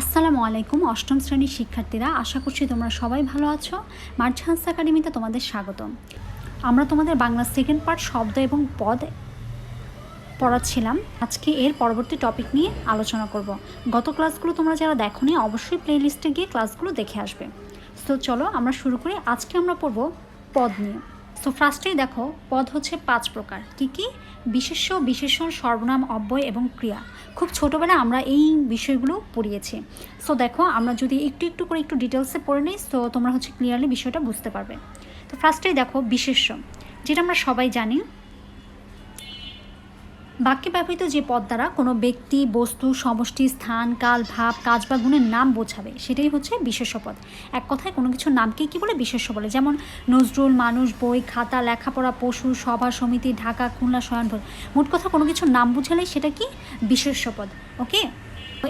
আসসালামু আলাইকুম, অষ্টম শ্রেণির শিক্ষার্থীরা। আশা করছি তোমরা সবাই ভালো আছো। মার্চান্স একাডেমিতে তোমাদের স্বাগতম। আমরা তোমাদের বাংলা সেকেন্ড পার্ট শব্দ এবং পদ পড়াচ্ছিলাম। আজকে এর পরবর্তী টপিক নিয়ে আলোচনা করব। গত ক্লাসগুলো তোমরা যারা দেখোনি, অবশ্যই প্লেলিস্টে গিয়ে ক্লাসগুলো দেখে আসবে। তো চলো আমরা শুরু করি। আজকে আমরা পড়ব পদ নিয়ে। সো ফার্স্টেই দেখো, পদ হচ্ছে পাঁচ প্রকার। কি কি? বিশেষ বিশেষণ, সর্বনাম, অব্যয় এবং ক্রিয়া। খুব ছোটোবেলা আমরা এই বিষয়গুলো পড়িয়েছি। সো দেখো, আমরা যদি একটু একটু করে একটু ডিটেলসে পড়ে নিই তো তোমরা হচ্ছে ক্লিয়ারলি বিষয়টা বুঝতে পারবে। তো ফার্স্টেই দেখো, বিশেষ্য। যেটা আমরা সবাই জানি বাক্যে ব্যবহৃত যে পদ দ্বারা কোনো ব্যক্তি, বস্তু, সমষ্টি, স্থান, কাল, ভাব, কাজ বা গুণের নাম বোঝাবে, সেটাই হচ্ছে বিশেষ্য পদ। এক কথায় কোনো কিছুর নামকে কী বলে? বিশেষ্য বলে। যেমন নজরুল, মানুষ, বই, খাতা, লেখাপড়া, পশু, সভা, সমিতি, ঢাকা, খুলনা শয়নভর মোট কথা কোনো কিছুর নাম বুঝালেই সেটা কি? বিশেষ্য পদ। ওকে?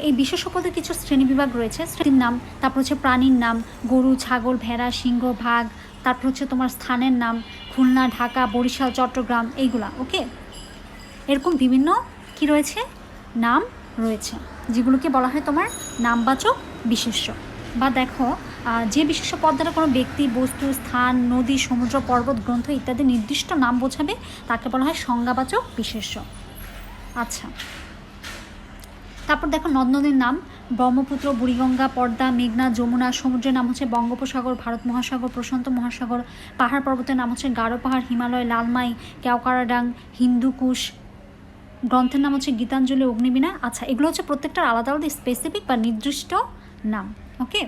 এই বিশেষ্য পদের কিছু শ্রেণীবিভাগ রয়েছে। শ্রেণির নাম, তারপর হচ্ছে প্রাণীর নাম, গরু, ছাগল, ভেড়া, সিংহ, ভাগ, তারপর হচ্ছে তোমার স্থানের নাম, খুলনা, ঢাকা, বরিশাল, চট্টগ্রাম, এইগুলা। ওকে? এরকম বিভিন্ন কি রয়েছে? নাম রয়েছে, যেগুলোকে বলা হয় তোমার নামবাচক বিশেষ্য। বা দেখো যে বিশেষ্য পদ দ্বারা কোনো ব্যক্তি, বস্তু, স্থান, নদী, সমুদ্র, পর্বত, গ্রন্থ ইত্যাদি নির্দিষ্ট নাম বোঝাবে, তাকে বলা হয় সংজ্ঞাবাচক বিশেষ্য। আচ্ছা। তারপর দেখো, নদ নদীর নাম, ব্রহ্মপুত্র, বুড়িগঙ্গা, পর্দা, মেঘনা, যমুনা, সমুদ্রের নাম হচ্ছে বঙ্গোপসাগর, ভারত মহাসাগর, প্রশান্ত মহাসাগর, পাহাড় পর্বতের নাম হচ্ছে গারো পাহাড়, হিমালয়, লালমাই, কেওকারাডাং, হিন্দুকুশ গ্রন্থের নাম হচ্ছে গীতাঞ্জলি অগ্নিবীণা। আচ্ছা এগুলো হচ্ছে প্রত্যেকটার আলাদা আলাদা স্পেসিফিক বা নির্দিষ্ট নাম ওকে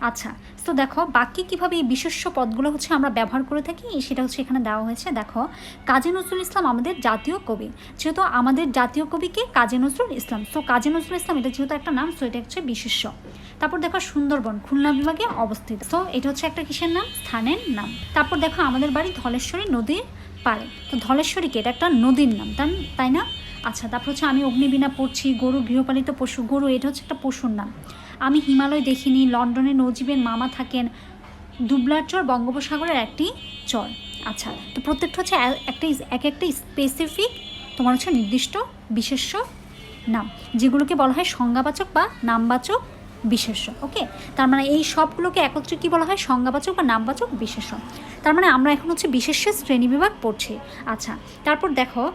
আচ্ছা তো দেখো বাকি কীভাবে এই বিশেষ্য পদগুলো হচ্ছে আমরা ব্যবহার করে থাকি সেটা হচ্ছে এখানে দেওয়া হয়েছে। দেখো, কাজী নজরুল ইসলাম আমাদের জাতীয় কবি, যেহেতু আমাদের জাতীয় কবিকে কাজী নজরুল ইসলাম। সো কাজী নজরুল ইসলাম, এটা যেহেতু একটা নাম সো এটা হচ্ছে বিশেষ্য। তারপর দেখো, সুন্দরবন, খুলনা বিভাগে অবস্থিত। সো এটা হচ্ছে একটা কিসের নাম? স্থানের নাম। তারপর দেখো, আমাদের বাড়ি ধলেশ্বরী নদীর পারে। তো ধলেশ্বরীকে এটা একটা নদীর নাম তাই তাই না? আচ্ছা তারপর হচ্ছে আমি অগ্নিবীণা পড়ছি, গরু গৃহপালিত পশু, গরু, এটা হচ্ছে একটা পশুর নাম। আমি হিমালয় দেখিনি, লন্ডনে নজিবের মামা থাকেন, দুবলার চর বঙ্গোপসাগরের একটি চর। আচ্ছা তো প্রত্যেকটা হচ্ছে একটা এক একটা স্পেসিফিক তোমার হচ্ছে নির্দিষ্ট বিশেষ্য নাম, যেগুলোকে বলা হয় সংজ্ঞাবাচক বা নামবাচক বিশেষ্য ওকে তার মানে এই সবগুলোকে একত্রে কি বলা হয়? সংজ্ঞাবাচক বা নামবাচক বিশেষ্য। তার মানে আমরা এখন হচ্ছে বিশেষ্যের শ্রেণীবিভাগ পড়ছি। আচ্ছা তারপর দেখো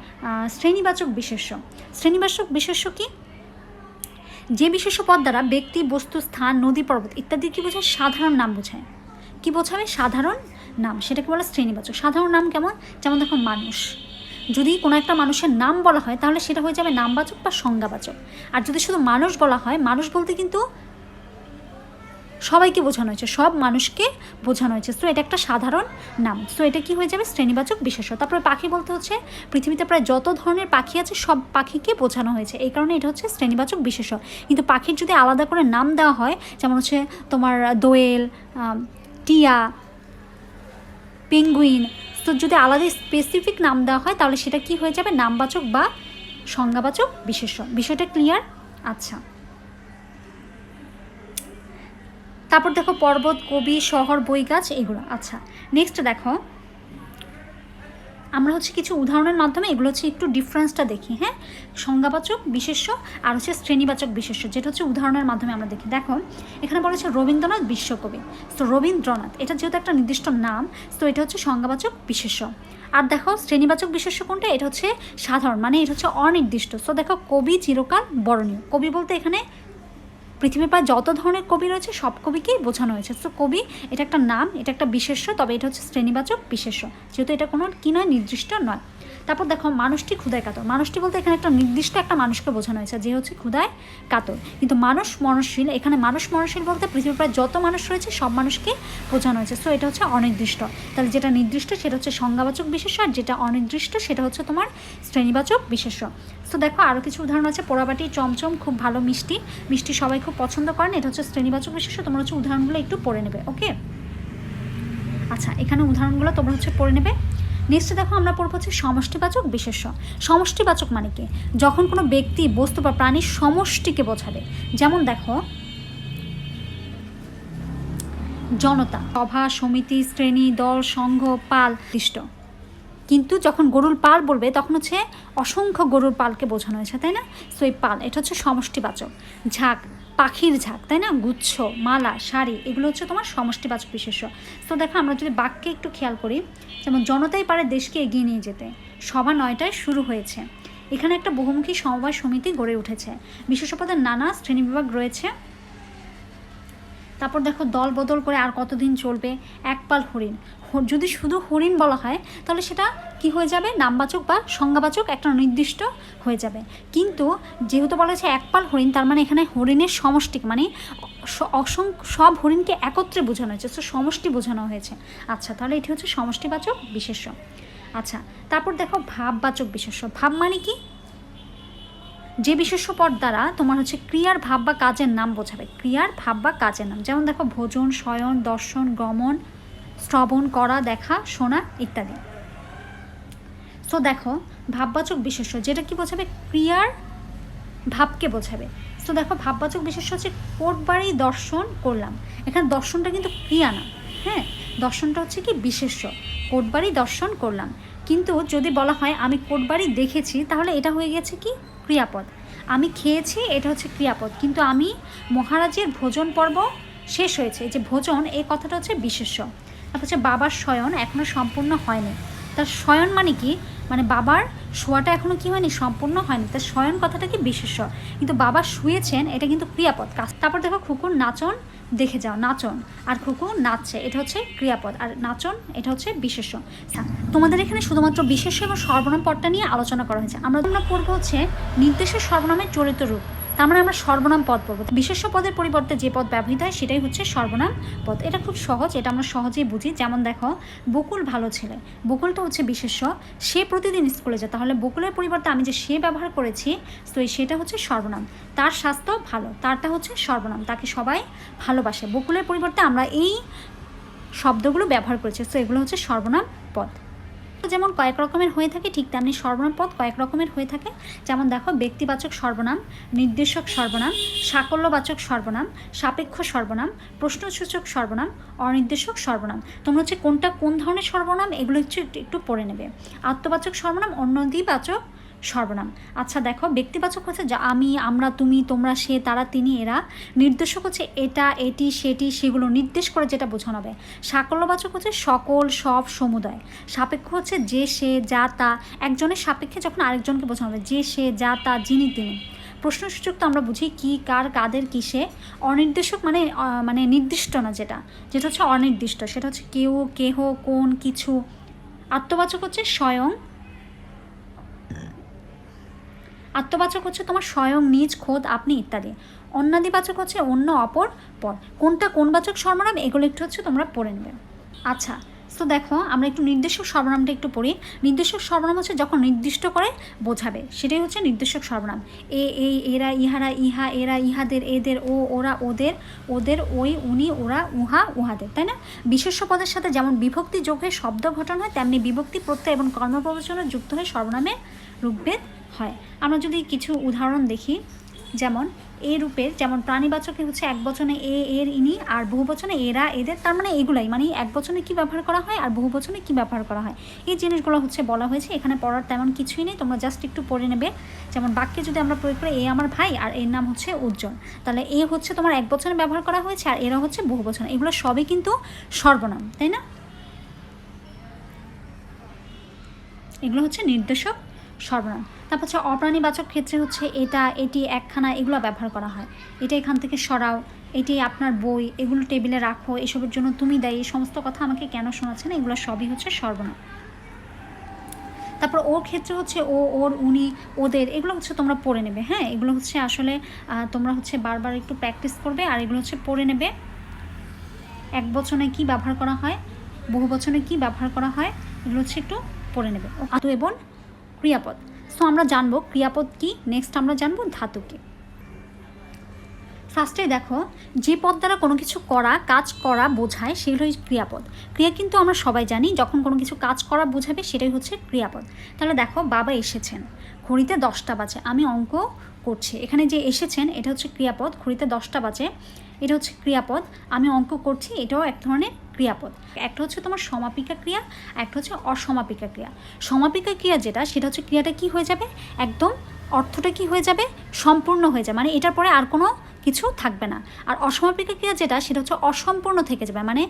শ্রেণীবাচক বিশেষ্য। শ্রেণীবাচক বিশেষ্য কি? যে বিশেষ্য পদ দ্বারা ব্যক্তি, বস্তু, স্থান, নদী, পর্বত ইত্যাদি কি বোঝায়? সাধারণ নাম বোঝায়। কি বোঝাবে? সাধারণ নাম। সেটাকে বলে শ্রেণীবাচক। সাধারণ নাম কেমন? যেমন দেখো, মানুষ। যদি কোনো একটা মানুষের নাম বলা হয়, তাহলে সেটা হয়ে যাবে নামবাচক বা সংজ্ঞাবাচক। আর যদি শুধু মানুষ বলা হয়, মানুষ বলতে কিন্তু সবাইকে বোঝানো হয়েছে, সব মানুষকে বোঝানো হয়েছে। সো, এটা একটা সাধারণ নাম। সো, এটা কি হয়ে যাবে? শ্রেণীবাচক বিশেষ্য তারপরে পাখি বলতে হচ্ছে, পৃথিবীতে প্রায় যত ধরনের পাখি আছে, সব পাখিকে বোঝানো হয়েছে। এই কারণে এটা হচ্ছে শ্রেণীবাচক বিশেষ্য কিন্তু পাখির যদি আলাদা করে নাম দেওয়া হয়, যেমন হচ্ছে তোমার দোয়েল টিয়া, পেঙ্গুইন তো যদি আলাদা স্পেসিফিক নাম দেওয়া হয়, তাহলে সেটা কি হয়ে যাবে? নামবাচক বা সংজ্ঞাবাচক বিশেষ্য বিষয়টা ক্লিয়ার আচ্ছা। তারপর দেখো পর্বত, কবি, শহর বই গাছ এগুলো। আচ্ছা নেক্সট দেখো। আমরা হচ্ছে কিছু উদাহরণের মাধ্যমে এগুলো হচ্ছে একটু ডিফারেন্সটা দেখি হ্যাঁ? সংজ্ঞাবাচক বিশেষ্য আর হচ্ছে শ্রেণীবাচক বিশেষ্য, যেটা হচ্ছে উদাহরণের মাধ্যমে আমরা দেখি। দেখো, এখানে বলা হচ্ছে রবীন্দ্রনাথ বিশ্বকবি। তো রবীন্দ্রনাথ, এটা যেহেতু একটা নির্দিষ্ট নাম তো এটা হচ্ছে সংজ্ঞাবাচক বিশেষ্য। আর দেখো, শ্রেণীবাচক বিশেষ্য কোনটা? এটা হচ্ছে সাধারণ মানে এটা হচ্ছে অনির্দিষ্ট। তো দেখো, কবি চিরকাল বরণীয়। কবি বলতে এখানে পৃথিবীর প্রায় যত ধরনের কবি রয়েছে, সব কবিকেই বোঝানো হয়েছে। তো কবি, এটা একটা নাম, এটা একটা বিশেষ্য, তবে এটা হচ্ছে শ্রেণীবাচক বিশেষ্য। যেহেতু এটা কোনো কি নয়, নির্দিষ্ট নয়। তারপর দেখো, মানুষটি ক্ষুদায় কাতর। মানুষটি বলতে এখানে একটা নির্দিষ্ট একটা মানুষকে বোঝানো হয়েছে, যে হচ্ছে ক্ষুদায় কাতর। কিন্তু মানুষ মনশীল এখানে মানুষ মনশীল বলতে পৃথিবীর প্রায় যত মানুষ রয়েছে, সব মানুষকে বোঝানো হয়েছে। সো এটা হচ্ছে অনির্দিষ্ট। তাহলে যেটা নির্দিষ্ট, সেটা হচ্ছে সংজ্ঞাবাচক বিশেষ্য, আর যেটা অনির্দিষ্ট, সেটা হচ্ছে তোমার শ্রেণীবাচক বিশেষ্য। তো দেখো আরও কিছু উদাহরণ আছে। পোড়াবাটি, চমচম, খুব ভালো মিষ্টি। মিষ্টি সবাই খুব পছন্দ করেন। এটা হচ্ছে শ্রেণীবাচক বিশেষ তোমরা হচ্ছে উদাহরণগুলো একটু পড়ে নেবে, ওকে? আচ্ছা এখানে উদাহরণগুলো তোমরা হচ্ছে পড়ে নেবে। নেক্সট দেখো, আমরা পড়ব হচ্ছে সমষ্টিবাচক বিশেষ্য সমষ্টিবাচক মানে কি? যখন কোনো ব্যক্তি বস্তু বা প্রাণীর সমষ্টিকে বোঝাবে। যেমন দেখো, জনতা, সভা, সমিতি, শ্রেণি, দল, সংঘ, পাল দৃষ্ট কিন্তু যখন গরুর পাল বলবে, তখন হচ্ছে অসংখ্য গরুর পালকে বোঝানো হয়েছে, তাই না? সো এই পাল, এটা হচ্ছে সমষ্টিবাচক। ঝাঁক, পাখির ঝাঁক, তাই না? গুচ্ছ, মালা, শাড়ি, এগুলো হচ্ছে তোমার সমষ্টিবাচক বিশেষ্য। তো দেখো, আমরা যদি বাক্যে একটু খেয়াল করি, যেমন জনতাই পারে দেশকে এগিয়ে নিয়ে যেতে। সভা নয়টায় শুরু হয়েছে। এখানে একটা বহুমুখী সমবায় সমিতি গড়ে উঠেছে। বিশেষপদের নানা শ্রেণীবিভাগ রয়েছে। তারপর দেখো দল বদল করে আর কতদিন চলবে? একপাল হরিণ। যদি শুধু হরিণ বলা হয়, তাহলে সেটা কি হয়ে যাবে? নামবাচক বা সংজ্ঞাবাচক একটা নির্দিষ্ট হয়ে যাবে। কিন্তু যেহেতু বলা হয়েছে একপাল হরিণ, তার মানে এখানে হরিণের সমষ্টি মানে অসংখ্য সব হরিণকে একত্রে বোঝানো হয়েছে তো সমষ্টি বোঝানো হয়েছে। আচ্ছা তাহলে এটি হচ্ছে সমষ্টিবাচক বিশেষ্য। আচ্ছা তারপর দেখো ভাববাচক বিশেষ্য। ভাব মানে কি? যে বিশেষ্য পদ দ্বারা তোমার হচ্ছে ক্রিয়ার ভাব বা কাজের নাম বোঝাবে। ক্রিয়ার ভাব বা কাজের নাম। যেমন দেখো, ভোজন, শয়ন, দর্শন, গমন, শ্রবণ, করা, দেখা, শোনা ইত্যাদি। তো দেখো, ভাববাচক বিশেষ্য, যেটা কি বোঝাবে? ক্রিয়ার ভাবকে বোঝাবে। তো দেখো, ভাববাচক বিশেষ্য হচ্ছে কোটবাড়ি দর্শন করলাম। এখানে দর্শনটা কিন্তু ক্রিয়া না হ্যাঁ? দর্শনটা হচ্ছে কি বিশেষ্য, কোটবাড়ি দর্শন করলাম। কিন্তু যদি বলা হয় আমি কোটবাড়ি দেখেছি, তাহলে এটা হয়ে গেছে কি? ক্রিয়াপদ। আমি খেয়েছি, এটা হচ্ছে ক্রিয়াপদ। কিন্তু আমি মহারাজের ভোজন পর্ব শেষ হয়েছে। যে ভোজন, এই কথাটা হচ্ছে বিশেষ্য। তারপর হচ্ছে বাবার শয়ন এখনও সম্পূর্ণ হয়নি। তার শয়ন মানে কি? মানে বাবার শোয়াটা এখনও কি হয়নি? সম্পূর্ণ হয়নি। তার শয়ন কথাটা কি বিশেষ কিন্তু বাবা শুয়েছেন, এটা কিন্তু ক্রিয়াপদ। কাজ- তারপর দেখো খুকুর নাচন, দেখে যাও, নাচন। আর খুকু নাচছে, এটা হচ্ছে ক্রিয়াপদ। আর নাচন, এটা হচ্ছে বিশেষ তোমাদের এখানে শুধুমাত্র বিশেষ এবং সর্বনাম পদটা নিয়ে আলোচনা করা হয়েছে। আমরা পড়ব হচ্ছে নির্দেশের সর্বনামের চরিত রূপ। তার মানে আমরা সর্বনাম পদ পড়ব বিশেষ্য পদের পরিবর্তে যে পদ ব্যবহৃত হয় সেটাই হচ্ছে সর্বনাম পদ। এটা খুব সহজ, এটা আমরা সহজেই বুঝি। যেমন দেখো, বকুল ভালো ছেলে। বকুলটা হচ্ছে বিশেষ্য। সে প্রতিদিন স্কুলে যায়। তাহলে বকুলের পরিবর্তে আমি যে সে ব্যবহার করেছি, তো সেটা হচ্ছে সর্বনাম। তার স্বাস্থ্য ভালো, তারটা হচ্ছে সর্বনাম। তাকে সবাই ভালোবাসে। বকুলের পরিবর্তে আমরা এই শব্দগুলো ব্যবহার করেছি। তো এগুলো হচ্ছে সর্বনাম পদ। যেমন কয়েক রকমের হয়ে থাকে, ঠিক তেমনি সর্বনাম পদ কয়েক রকমের হয়ে থাকে। যেমন দেখো, ব্যক্তিবাচক সর্বনাম, নির্দেশক সর্বনাম সাকল্যবাচক সর্বনাম, সাপেক্ষ সর্বনাম, প্রশ্নসূচক সর্বনাম, অনির্দেশক সর্বনাম। তোমরা হচ্ছে কোনটা কোন ধরনের সর্বনাম, এগুলো হচ্ছে একটু পড়ে নেবে। আত্মবাচক সর্বনাম, অন্যদিবাচক সর্বনাম। আচ্ছা দেখো, ব্যক্তিবাচক হচ্ছে যা আমি, আমরা, তুমি, তোমরা, সে, তারা, তিনি, এরা। নির্দেশক হচ্ছে এটা, এটি, সেটি, সেগুলো নির্দেশ করে যেটা বোঝানো হবে। সাকল্যবাচক হচ্ছে সকল, সব সমুদায়। সাপেক্ষ হচ্ছে যে, সে, যা, তা। একজনের সাপেক্ষে যখন আরেকজনকে বোঝানো হবে, যে, সে, যা, তা, যিনি, তিনি। প্রশ্নসূচক তো আমরা বুঝি কি, কার, কাদের, কিসে। অনির্দেশক মানে মানে নির্দিষ্ট না যেটা। যেটা হচ্ছে অনির্দিষ্ট। সেটা হচ্ছে কেউ, কেহ, কোন, কিছু। আত্মবাচক হচ্ছে স্বয়ং আত্মবাচক হচ্ছে তোমার স্বয়ং নিজ খোদ, আপনি ইত্যাদি। অন্যাদিবাচক হচ্ছে অন্য অপর পদ কোনটা কোন বাচক সর্বনাম, এগুলো একটু হচ্ছে তোমরা পড়ে নেবে। আচ্ছা তো দেখো, আমরা একটু নির্দেশক সর্বনামটা একটু পড়ি। নির্দেশক সর্বনাম হচ্ছে যখন নির্দিষ্ট করে বোঝাবে, সেটাই হচ্ছে নির্দেশক সর্বনাম। এ, এই, এরা, ইহারা, ইহা, এরা, ইহাদের, এদের, ও, ওরা, ওদের ওদের, ওই, উনি, ওরা, উহা, উহাদের, তাই না? বিশেষ্য পদের সাথে যেমন বিভক্তি যোগ হয়ে শব্দ গঠন হয়, তেমনি বিভক্তি প্রত্যয় এবং কর্মপ্রবচনে যুক্ত হয়ে সর্বনামে রূপভেদ হয়। আমরা যদি কিছু উদাহরণ দেখি, যেমন এ রূপের, যেমন প্রাণীবাচকে হচ্ছে এক বচনে এ, এর, ইনি, আর বহু বচনে এরা, এদের, তার মানে এগুলাই। মানে এক বচনে কি ব্যবহার করা হয়, আর বহু বচনে কি ব্যবহার করা হয়। এই জিনিসগুলো হচ্ছে বলা হয়েছে। এখানে পড়ার তেমন কিছুই নেই। তোমরা জাস্ট একটু পড়ে নেবে। যেমন বাক্যে যদি আমরা প্রয়োগ করি, এ আমার ভাই, আর এর নাম হচ্ছে উজ্জ্বল। তাহলে এ হচ্ছে তোমার এক বচনে ব্যবহার করা হয়েছে, আর এরা হচ্ছে বহু বচনে। এগুলো সবই কিন্তু সর্বনাম, তাই না? এগুলো হচ্ছে নির্দেশক সর্বনাম। তারপর হচ্ছে অপ্রাণীবাচক ক্ষেত্রে হচ্ছে এটা, এটি একখানা এগুলো ব্যবহার করা হয়। এটা এখান থেকে সরাও, এটি আপনার বই, এগুলো টেবিলে রাখো, এসবের জন্য তুমি দায়ী, এই সমস্ত কথা আমাকে কেন শোনাচ্ছেন? এগুলো সবই হচ্ছে সর্বনাম। তারপর ওর ক্ষেত্রে হচ্ছে ও, ওর, উনি, ওদের, এগুলো হচ্ছে তোমরা পড়ে নেবে হ্যাঁ? এগুলো হচ্ছে আসলে তোমরা হচ্ছে বারবার একটু প্র্যাকটিস করবে আর এগুলো হচ্ছে পড়ে নেবে। এক বচনে কি ব্যবহার করা হয়? বহু বচনে কি ব্যবহার করা হয়? এগুলো হচ্ছে একটু পড়ে নেবে। এবং ক্রিয়াপদ। সো আমরা জানব ক্রিয়াপদ কি। নেক্সট আমরা জানব ধাতুকে। ফার্স্টে দেখো, যে পদ দ্বারা কোনো কিছু করা, কাজ করা বোঝায় সেগুলোই ক্রিয়াপদ। ক্রিয়া কিন্তু আমরা সবাই জানি, যখন কোনো কিছু কাজ করা বোঝাবে, সেটাই হচ্ছে ক্রিয়াপদ। তাহলে দেখো, বাবা এসেছেন। ঘড়িতে দশটা বাজে। আমি অঙ্ক করছি। এখানে যে এসেছেন, এটা হচ্ছে ক্রিয়াপদ। ঘড়িতে দশটা বাজে। এটা হচ্ছে ক্রিয়াপদ। আমি অঙ্ক করছি, এটাও এক ধরনের ক্রিয়াপদ। একটা হচ্ছে তোমার সমাপিকা ক্রিয়া, একটা হচ্ছে অসমাপিকা ক্রিয়া। সমাপিকা ক্রিয়া যেটা, সেটা হচ্ছে ক্রিয়াটা কি হয়ে যাবে? একদম অর্থটা কি হয়ে যাবে? সম্পূর্ণ হয়ে যাবে। মানে এটার পরে আর কোনো কিছু থাকবে না। আর অসমাপিকা ক্রিয়া যেটা, সেটা হচ্ছে অসম্পূর্ণ থেকে যাবে। মানে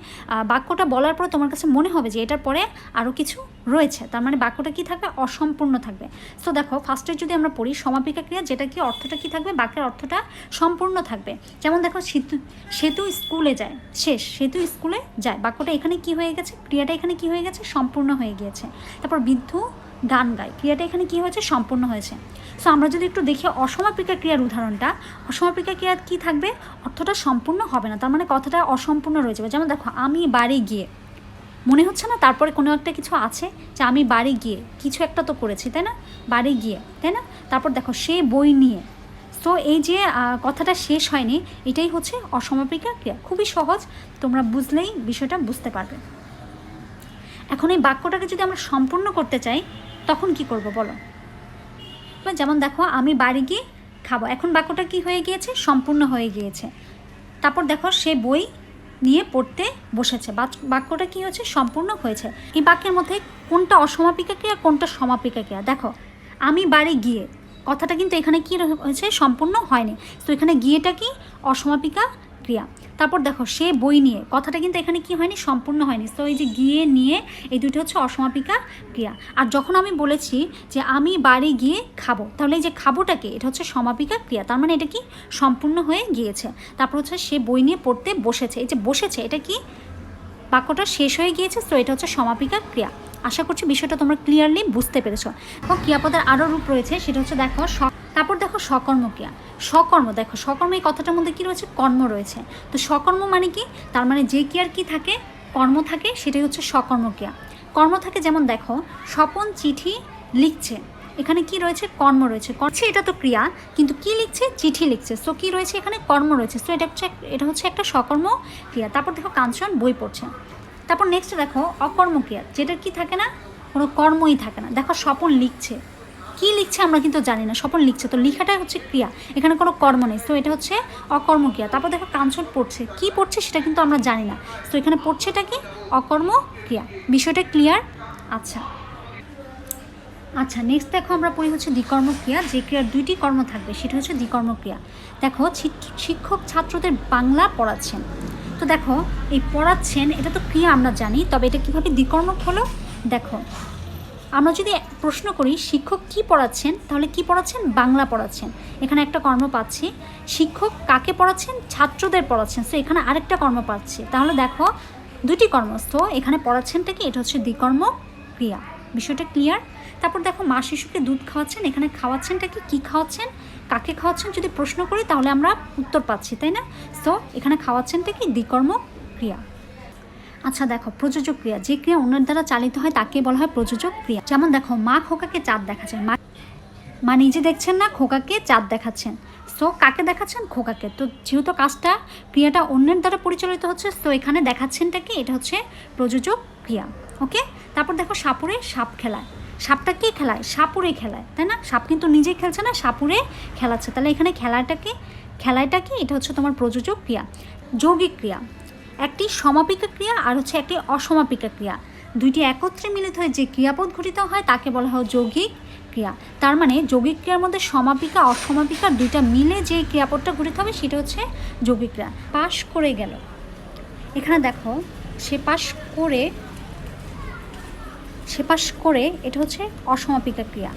বাক্যটা বলার পর তোমার কাছে মনে হবে যে এটার পরে আরও কিছু রয়েছে। তার মানে বাক্যটা কি থাকবে? অসম্পূর্ণ থাকবে। তো দেখো ফার্স্টে যদি আমরা পড়ি সমাপিকা ক্রিয়া যেটা কি, অর্থটা কি থাকবে? বাক্যের অর্থটা সম্পূর্ণ থাকবে। যেমন দেখো, সেতু সেতু স্কুলে যায়, শেষ, সেতু স্কুলে যায়। বাক্যটা এখানে কি হয়ে গেছে? ক্রিয়াটা এখানে কি হয়ে গেছে? সম্পূর্ণ হয়ে গিয়েছে। তারপর বৃদ্ধ গান গায়। ক্রিয়াটা এখানে কি হয়েছে? সম্পূর্ণ হয়েছে। সো আমরা যদি একটু দেখি অসমাপিকা ক্রিয়ার উদাহরণটা, অসমাপিকা ক্রিয়া কি থাকবে? অর্থটা সম্পূর্ণ হবে না, তার মানে কথাটা অসম্পূর্ণ রয়ে যাবে। যেমন দেখো, আমি বাড়ি গিয়ে, মনে হচ্ছে না তারপরে কোনো একটা কিছু আছে যে আমি বাড়ি গিয়ে, কিছু একটা তো করেছি, তাই না? বাড়ি গিয়ে, তাই না? তারপর দেখো, সে বই নিয়ে। তো এই যে কথাটা শেষ হয়নি, এটাই হচ্ছে অসমাপিকা ক্রিয়া। খুবই সহজ, তোমরা বুঝলেই বিষয়টা বুঝতে পারবে। এখন এই বাক্যটাকে যদি আমরা সম্পূর্ণ করতে চাই তখন কি করব বলো? যেমন দেখো, আমি বাড়ি গিয়ে খাব। এখন বাক্যটা কি হয়ে গিয়েছে? সম্পূর্ণ হয়ে গিয়েছে। তারপর দেখো, সে বই নিয়ে পড়তে বসেছে। বাক্যটা কি হয়েছে? সম্পূর্ণ হয়েছে। এই বাক্যের মধ্যে কোনটা অসমাপিকা ক্রিয়া, কোনটা সমাপিকা ক্রিয়া? দেখো, আমি বাড়ি গিয়ে, কথাটা কিন্তু এখানে কি হয়েছে? সম্পূর্ণ হয়নি। তো এখানে গিয়েটা কি? অসমাপিকা ক্রিয়া। তারপর দেখো, সে বই নিয়ে, কথাটা কিন্তু এখানে কি হয়নি? সম্পূর্ণ হয়নি। তো এই যে গিয়ে নিয়ে, এই দুটো হচ্ছে অসমাপিকা ক্রিয়া। আর যখন আমি বলেছি যে আমি বাড়ি গিয়ে খাব, তাহলে এই যে খাবোটাকে, এটা হচ্ছে সমাপিকা ক্রিয়া। তার মানে এটা কি? সম্পূর্ণ হয়ে গিয়েছে। তারপর হচ্ছে সে বই নিয়ে পড়তে বসেছে। এই যে বসেছে, এটা কি? বাক্যটা শেষ হয়ে গিয়েছে তো এটা হচ্ছে সমাপিকা ক্রিয়া। আশা করছি বিষয়টা তোমরা ক্লিয়ারলি বুঝতে পেরেছ। এবং ক্রিয়াপদের আরও রূপ রয়েছে, সেটা হচ্ছে দেখো স- তারপর দেখো সকর্ম ক্রিয়া। সকর্ম দেখো সকর্ম এই কথাটার মধ্যে কী রয়েছে? কর্ম রয়েছে। তো সকর্ম মানে কি? তার মানে যে ক্রিয়ার কি থাকে? কর্ম থাকে, সেটাই হচ্ছে সকর্ম ক্রিয়া। কর্ম থাকে যেমন দেখো, স্বপন চিঠি লিখছে। এখানে কি রয়েছে? কর্ম রয়েছে। করছে এটা তো ক্রিয়া, কিন্তু কি লিখছে? চিঠি লিখছে। সো কি রয়েছে এখানে? কর্ম রয়েছে। সো এটা হচ্ছে এটা হচ্ছে একটা সকর্ম ক্রিয়া। তারপর দেখো কাঞ্চন বই পড়ছে। তারপর নেক্সট দেখো, অকর্ম ক্রিয়া। যেটার কি থাকে না? কোনো কর্মই থাকে না। দেখো স্বপন লিখছে। কি লিখছে আমরা কিন্তু জানি না স্বপন লিখছে। তো লেখাটাই হচ্ছে ক্রিয়া, এখানে কোনো কর্ম নেই। তো এটা হচ্ছে অকর্ম ক্রিয়া। তারপর দেখো কাঞ্চন পড়ছে। কি পড়ছে সেটা কিন্তু আমরা জানি না। তো এখানে পড়ছেটা কি? অকর্ম ক্রিয়া। বিষয়টা ক্লিয়ার আচ্ছা। আচ্ছা নেক্সট দেখো আমরা পড়ি হচ্ছে দ্বিকর্ম ক্রিয়া। যে ক্রিয়ার দুইটি কর্ম থাকবে, সেটা হচ্ছে দ্বিকর্ম ক্রিয়া। দেখো শিক্ষক ছাত্রদের বাংলা পড়াচ্ছেন। তো দেখো, এই পড়াচ্ছেন, এটা তো ক্রিয়া আমরা জানি, তবে এটা কীভাবে দ্বিকর্মক হলো? দেখো, আমরা যদি প্রশ্ন করি, শিক্ষক কি পড়াচ্ছেন? তাহলে কি পড়াচ্ছেন? বাংলা পড়াচ্ছেন। এখানে একটা কর্ম পাচ্ছি। শিক্ষক কাকে পড়াচ্ছেন? ছাত্রদের পড়াচ্ছেন। সো এখানে আরেকটা কর্ম পাচ্ছি। তাহলে দেখো, দুটি কর্মস্থ। এখানে পড়াচ্ছেনটা কি? এটা হচ্ছে দ্বিকর্ম ক্রিয়া। বিষয়টা ক্লিয়ার তারপর দেখো, মা শিশুকে দুধ খাওয়াচ্ছেন। এখানে খাওয়াচ্ছেনটা কি? কী খাওয়াচ্ছেন? কাকে খাওয়াচ্ছেন? যদি প্রশ্ন করি, তাহলে আমরা উত্তর পাচ্ছি, তাই না? সো এখানে খাওয়াচ্ছেনটা কি? দ্বিকর্ম ক্রিয়া। আচ্ছা দেখো, প্রযোজক ক্রিয়া। যে ক্রিয়া অন্যের দ্বারা চালিত হয়, তাকে বলা হয় প্রযোজক ক্রিয়া। যেমন দেখো, মা খোকাকে চাঁদ দেখাচ্ছেন। মা মা নিজে দেখছেন না, খোকাকে চাঁদ দেখাচ্ছেন। সো, কাকে দেখাচ্ছেন? খোকাকে। তো যেহেতু কাজটা, ক্রিয়াটা অন্যের দ্বারা পরিচালিত হচ্ছে তো এখানে দেখাচ্ছেনটা কি? এটা হচ্ছে প্রযোজক ক্রিয়া। ওকে? তারপর দেখো, সাপুরে সাপ খেলায়। সাপটা কে খেলায়? সাপুরে খেলায়, তাই না? সাপ কিন্তু নিজেই খেলছে না, সাপুরে খেলাচ্ছে। তাহলে এখানে খেলাটা কি? খেলাটা কি? এটা হচ্ছে তোমার প্রযোজক ক্রিয়া। যৌগিক ক্রিয়া। একটি সমাপিকা ক্রিয়া আর হচ্ছে একটি অসমাপিকা ক্রিয়া। দুইটি একত্রে মিলিত হয়ে যে ক্রিয়াপদ ঘটিত হয় তাকে বলা হয় যৌগিক ক্রিয়া। তার মানে যৌগিক ক্রিয়ার মধ্যে সমাপিকা, অসমাপিকা দুইটা মিলে যে ক্রিয়াপদটা ঘটিত হবে সেটা হচ্ছে যৌগিক ক্রিয়া। পাশ করে গেল। এখানে দেখো, সে পাশ করে, সে পাশ করে এটা হচ্ছে অসমাপিকা ক্রিয়া।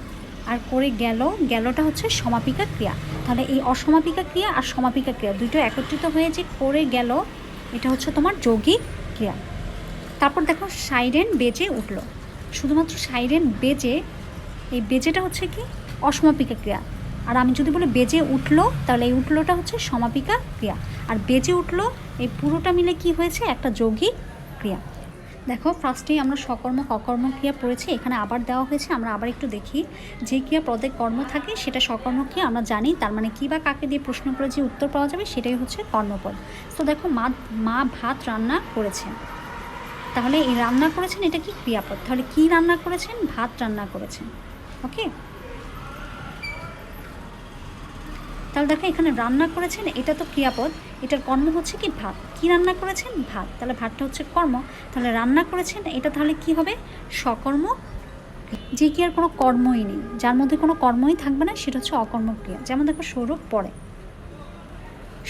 আর করে গেল, গেলটা হচ্ছে সমাপিকা ক্রিয়া। তাহলে এই অসমাপিকা ক্রিয়া আর সমাপিকা ক্রিয়া দুটো একত্রিত হয়ে যে করে গেল এটা হচ্ছে তোমার যৌগিক ক্রিয়া। তারপর দেখো, সাইরেন বেজে উঠল। শুধুমাত্র সাইরেন বেজে, এই বেজেটা হচ্ছে কি? অসমাপিকা ক্রিয়া। আর আমি যদি বলি বেজে উঠল, তাহলে এই উঠলোটা হচ্ছে সমাপিকা ক্রিয়া। আর বেজে উঠল, এই পুরোটা মিলে কি হয়েছে? একটা যৌগিক ক্রিয়া। দেখো ফার্স্টেই আমরা সকর্ম অকর্ম ক্রিয়া পড়েছি, এখানে আবার দেওয়া হয়েছে, আমরা আবার একটু দেখি যে ক্রিয়া পদে কর্ম থাকে, সেটা সকর্ম ক্রিয়া আমরা জানি, তার মানে কী বা কাকে দিয়ে প্রশ্ন করে যে উত্তর পাওয়া যাবে, সেটাই হচ্ছে কর্মপদ। তো দেখো, মা মা ভাত রান্না করেছেন। তাহলে এই রান্না করেছেন, এটা কি ক্রিয়াপদ? তাহলে কি রান্না করেছেন? ভাত রান্না করেছেন। ওকে তাহলে দেখো এখানে রান্না করেছেন, এটা তো ক্রিয়াপদ। এটার কর্ম হচ্ছে কি ভাত। কি রান্না করেছেন? ভাত। তাহলে ভাতটা হচ্ছে কর্ম। তাহলে রান্না করেছেন, এটা তাহলে কি হবে? সকর্ম যে কি আর কোনো কর্মই নেই। যার মধ্যে কোনো কর্মই থাকবে না, সেটা হচ্ছে অকর্মক ক্রিয়া। যেমন দেখো সৌরভ পড়ে।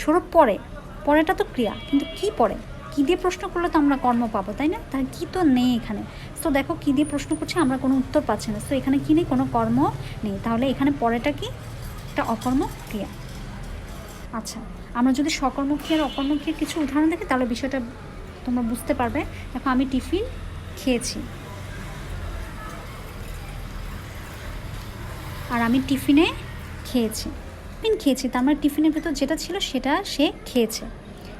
সৌরভ পড়ে। পরেটা তো ক্রিয়া, কিন্তু কি পড়ে? কী দিয়ে প্রশ্ন করলে তো আমরা কর্ম পাবো, তাই না? তাহলে কী তো নেই এখানে। তো দেখো কী দিয়ে প্রশ্ন করছে, আমরা কোনো উত্তর পাচ্ছি না। তো এখানে কী নেই? কোনো কর্ম নেই। তাহলে এখানে পরেটা কি? একটা অকর্মক ক্রিয়া। আচ্ছা আমরা যদি সকর্মক ক্রিয়ার অকর্মক ক্রিয়ার কিছু উদাহরণ দেখি, তাহলে বিষয়টা তোমরা বুঝতে পারবে। দেখো, আমি টিফিন খেয়েছি। আর আমি টিফিনে খেয়েছি। টিফিন খেয়েছি, তার মানে টিফিনের ভেতর যেটা ছিল সেটা সে খেয়েছে।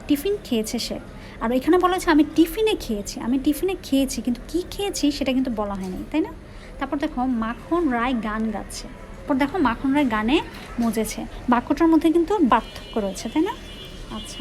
টিফিন খেয়েছে সে। আর এখানে বলা হচ্ছে আমি টিফিনে খেয়েছি। আমি টিফিনে খেয়েছি, কিন্তু কি খেয়েছি সেটা কিন্তু বলা হয়নি, তাই না? তারপর দেখো, মাখন, রায়, গান গাচ্ছে। তারপর দেখো মাখন রায় গানে মজেছে। বাক্যটার মধ্যে কিন্তু পার্থক্য রয়েছে তাই না? আচ্ছা।